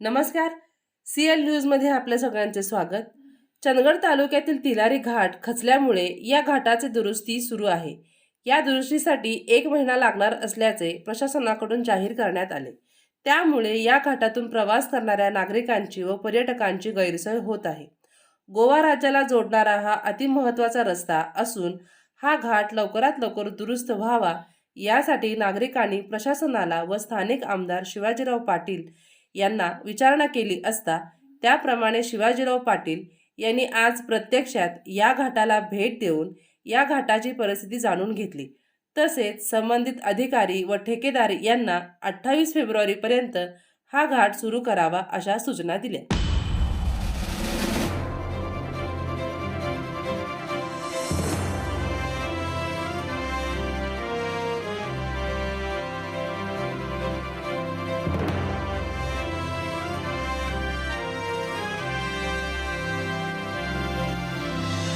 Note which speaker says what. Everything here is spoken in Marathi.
Speaker 1: नमस्कार. सी एल न्यूजमध्ये आपल्या सगळ्यांचे स्वागत. चंदगड तालुक्यातील तिलारी घाट खचल्यामुळे या घाटाचे दुरुस्ती सुरू आहे. या दुरुस्तीसाठी एक महिना लागणार असल्याचे प्रशासनाकडून जाहीर करण्यात आले. त्यामुळे या घाटातून प्रवास करणाऱ्या नागरिकांची व पर्यटकांची गैरसोय होत आहे. गोवा राज्याला जोडणारा हा अतिमहत्त्वाचा रस्ता असून हा घाट लवकरात लवकर दुरुस्त व्हावा यासाठी नागरिकांनी प्रशासनाला व स्थानिक आमदार शिवाजीराव पाटील यांना विचारणा केली असता त्याप्रमाणे शिवाजीराव पाटील यांनी आज प्रत्यक्षात या घाटाला भेट देऊन या घाटाची परिस्थिती जाणून घेतली. तसेच संबंधित अधिकारी व ठेकेदार यांना अठ्ठावीस फेब्रुवारीपर्यंत हा घाट सुरू करावा अशा सूचना दिल्या.